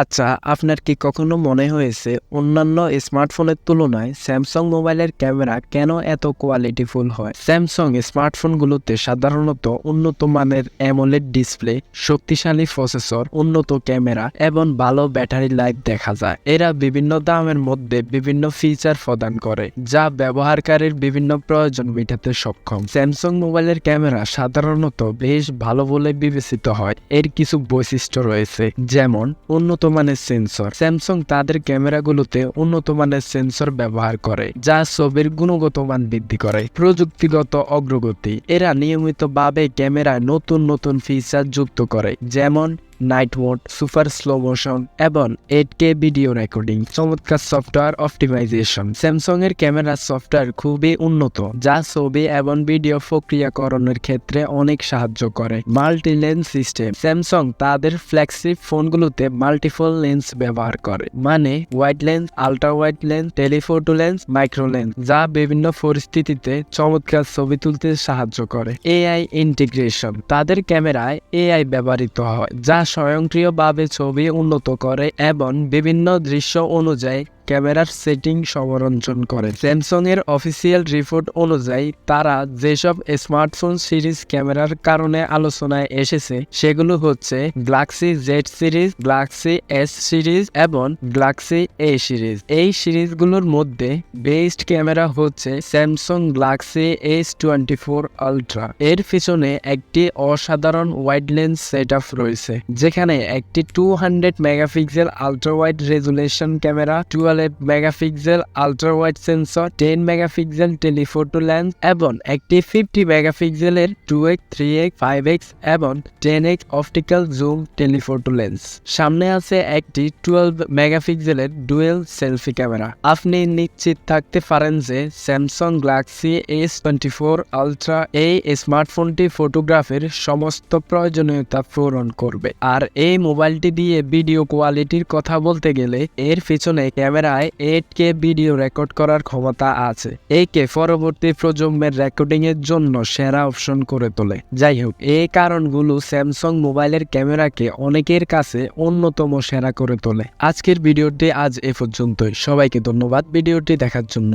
আচ্ছা আপনার কি কখনো মনে হয়েছে অন্যান্য স্মার্টফোনের তুলনায় স্যামসাং মোবাইলের ক্যামেরা কেন এত কোয়ালিটিফুল হয়? স্যামসাং স্মার্টফোনগুলোতে সাধারণত উন্নত মানের অ্যামোলেড ডিসপ্লে শক্তিশালী প্রসেসর উন্নত ক্যামেরা এবং ভালো ব্যাটারি লাইফ দেখা যায়। এরা বিভিন্ন দামের মধ্যে বিভিন্ন ফিচার প্রদান করে, যা ব্যবহারকারীর বিভিন্ন প্রয়োজন মেটাতে সক্ষম। স্যামসাং মোবাইলের ক্যামেরা সাধারণত বেশ ভালো বলে বিবেচিত হয়। এর কিছু বৈশিষ্ট্য রয়েছে, যেমন, উন্নত মানের সেন্সর স্যামসাং তাদের ক্যামেরাগুলোতে উন্নত মানের সেন্সর ব্যবহার করে, যা ছবির গুণগত মান বৃদ্ধি করে। প্রযুক্তিগত অগ্রগতি, এরা নিয়মিতভাবে ক্যামেরায় নতুন নতুন ফিচার যুক্ত করে, যেমন night mode super slow motion এবং এইট কে ভিডিও রেকর্ডিং চমৎকার সফটওয়্যার অপটিমাইজেশন স্যামসাং এর ক্যামেরা সফটওয়্যার খুবই উন্নত, যা ছবি এবং ভিডিও প্রক্রিয়াকরণের ক্ষেত্রে অনেক সাহায্য করে। মাল্টি লেন্স সিস্টেম স্যামসাং তাদের ফ্ল্যাগশিপ ফোনগুলোতে মাল্টিপল লেন্স ব্যবহার করে মানে wide lens ultra wide lens telephoto lens micro lens যা বিভিন্ন পরিস্থিতিতে চমৎকার ছবি তুলতে সাহায্য করে। এআই ইন্টিগ্রেশন তাদের ক্যামেরায় এআই ব্যবহৃত হয়, যা স্বয়ংক্রিয়ভাবে ছবি উন্নত করে এবং বিভিন্ন দৃশ্য অনুযায়ী ক্যামেরার সেটিং সমারঞ্জন করে। স্যামসাং এর অফিসিয়াল রিপোর্ট অনুযায়ী, তারা যেসব স্মার্টফোন সিরিজ ক্যামেরার কারণে আলোচনায় এসেছে, সেগুলো হচ্ছে Galaxy Z series Galaxy S series এবং গ্লাক্সি এ সিরিজ। এই সিরিজগুলোর মধ্যে বেস্ট ক্যামেরা হচ্ছে Samsung Galaxy S twenty four Ultra. এর পিছনে একটি অসাধারণ ওয়াইড লেন্স সেট আপ রয়েছে, যেখানে একটি two hundred megapixel ultra wide resolution camera, twelve megapixel ultra wide sensor, ten megapixel telephoto lens এবং একটি ফিফটি মেগাপিক্সেলের two X, three X, five X এবং ten X optical zoom telephoto lens সামনে আছে একটি টুয়েলভ মেগাপিক্সেলের ডুয়েল সেলফি ক্যামেরা। আপনি নিশ্চিত থাকতে পারেন যে Samsung Galaxy S twenty four Ultra এই স্মার্টফোনটি ফটোগ্রাফের সমস্ত প্রয়োজনীয়তা পূরণ করবে। আর এই মোবাইলটি দিয়ে ভিডিও কোয়ালিটির কথা বলতে গেলে এর পিছনে ক্যামেরায় এইট কে ভিডিও রেকর্ড করার ক্ষমতা আছে। একে পরবর্তী প্রজন্মের রেকর্ডিং এর জন্য সেরা অপশন করে তোলে। যাই হোক, এই কারণগুলো স্যামসাং মোবাইলের ক্যামেরাকে অনেকের কাছে অন্যতম সেরা করে তোলে। আজকের ভিডিওটি আজ এ পর্যন্তই। সবাইকে ধন্যবাদ ভিডিওটি দেখার জন্য।